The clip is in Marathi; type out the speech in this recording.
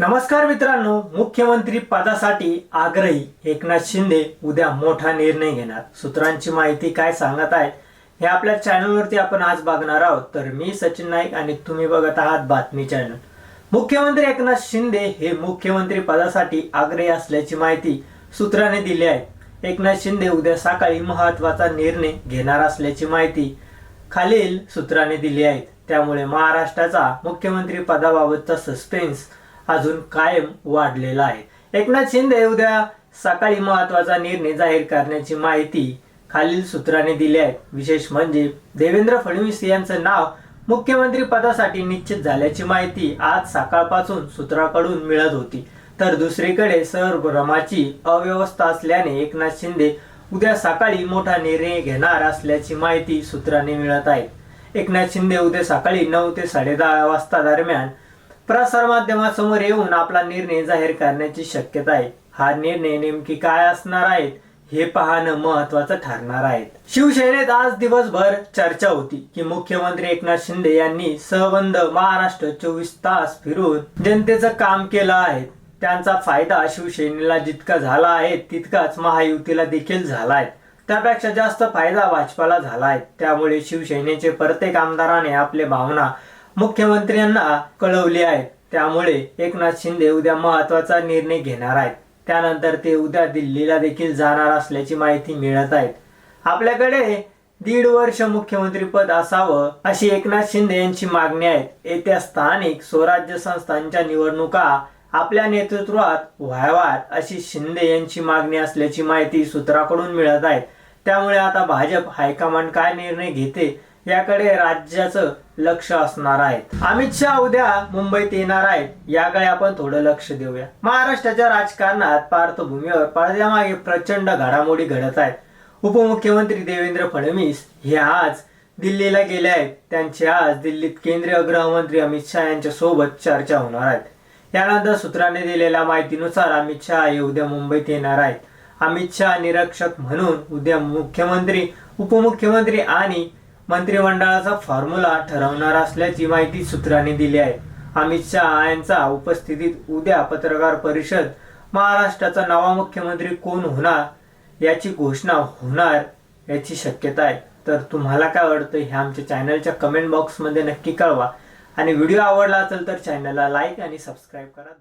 नमस्कार मित्रांनो मुख्यमंत्री पदासाठी आग्रही एकनाथ शिंदे उद्या मोठा निर्णय घेणार. सूत्रांची माहिती काय सांगत आहेत हे आपल्या चॅनलवरती आपण आज बघणार आहोत. तर मी सचिन नाईक आणि तुम्ही बघत आहात बातमी चॅनल. मुख्यमंत्री एकनाथ शिंदे हे मुख्यमंत्री पदासाठी आग्रही असल्याची माहिती सूत्राने दिली आहे. एकनाथ शिंदे उद्या सकाळी महत्त्वाचा निर्णय घेणार असल्याची माहिती खालील सूत्राने दिली आहेत त्यामुळे महाराष्ट्राचा मुख्यमंत्री पदाबाबतचा सस्पेन्स अजून कायम वाढलेला आहे. एकनाथ शिंदे उद्या सकाळी महत्त्वाचा निर्णय जाहीर करण्याची माहिती खालील सूत्राने दिली आहे. विशेष म्हणजे देवेंद्र फडणवीस यांचं नाव मुख्यमंत्री पदासाठी निश्चित झाल्याची माहिती आज सकाळपासून सूत्राकडून मिळत होती. तर दुसरीकडे सर्वभ्रमाची अव्यवस्था असल्याने एकनाथ शिंदे उद्या सकाळी मोठा निर्णय घेणार असल्याची माहिती सूत्राने मिळत आहे. एकनाथ शिंदे उद्या सकाळी नऊ ते साडेदहा वाजता दरम्यान प्रसारमाध्यमासमोर येऊन आपला निर्णय जाहीर करण्याची शक्यता आहे. हा निर्णय नेमकी काय असणार आहेत हे पाहणं महत्वाचं ठरणार आहे. शिवसेनेत आज दिवसभर चर्चा होती की मुख्यमंत्री एकनाथ शिंदे यांनी सहबंध महाराष्ट्र चोवीस तास फिरून जनतेचं काम केलं आहे. त्यांचा फायदा शिवसेनेला जितका झाला आहे तितकाच महायुतीला देखील झाला आहे. त्यापेक्षा जास्त फायदा भाजपाला झाला आहे. त्यामुळे शिवसेनेचे प्रत्येक आमदाराने आपले भावना मुख्यमंत्र्यांना कळवली आहे. त्यामुळे एकनाथ शिंदे उद्या महत्त्वाचा निर्णय घेणार आहेत. त्यानंतर ते उद्या दिल्लीला देखील जाणार असल्याची माहिती मिळत आहेत आपल्याकडे दीड वर्ष मुख्यमंत्री पद असावं अशी एकनाथ शिंदे यांची मागणी आहे. येत्या स्थानिक स्वराज्य संस्थांच्या निवडणुका आपल्या नेतृत्वात व्हाव्यात अशी शिंदे यांची मागणी असल्याची माहिती सूत्राकडून मिळत आहे. त्यामुळे आता भाजप हायकमांड काय निर्णय घेते याकडे राज्याचं लक्ष असणार आहे अमित शहा उद्या मुंबईत येणार आहेत. याकडे आपण थोडं लक्ष देऊया. महाराष्ट्राच्या राजकारणात पार्श्वभूमीवर पडद्यामागे प्रचंड घडामोडी घडत आहेत. उपमुख्यमंत्री देवेंद्र फडणवीस हे आज दिल्लीला गेले आहेत. त्यांची आज दिल्लीत केंद्रीय गृहमंत्री अमित शहा यांच्या सोबत चर्चा होणार आहेत. यानंतर सूत्रांनी दिलेल्या माहितीनुसार अमित शहा हे उद्या मुंबईत येणार आहेत. अमित शहा निरीक्षक म्हणून उद्या मुख्यमंत्री उपमुख्यमंत्री आणि मंत्रिमंडळाचा फॉर्म्युला ठरवणार असल्याची माहिती सूत्रांनी दिली आहे. अमित शहा यांचा उपस्थितीत उद्या पत्रकार परिषद महाराष्ट्राचा नवा मुख्यमंत्री कोण होणार याची घोषणा होणार याची शक्यता आहे. तर तुम्हाला काय आवडतं हे आमच्या चॅनलच्या कमेंट बॉक्समध्ये नक्की कळवा. आणि व्हिडिओ आवडला असेल तर चॅनलला लाईक आणि सबस्क्राईब करा.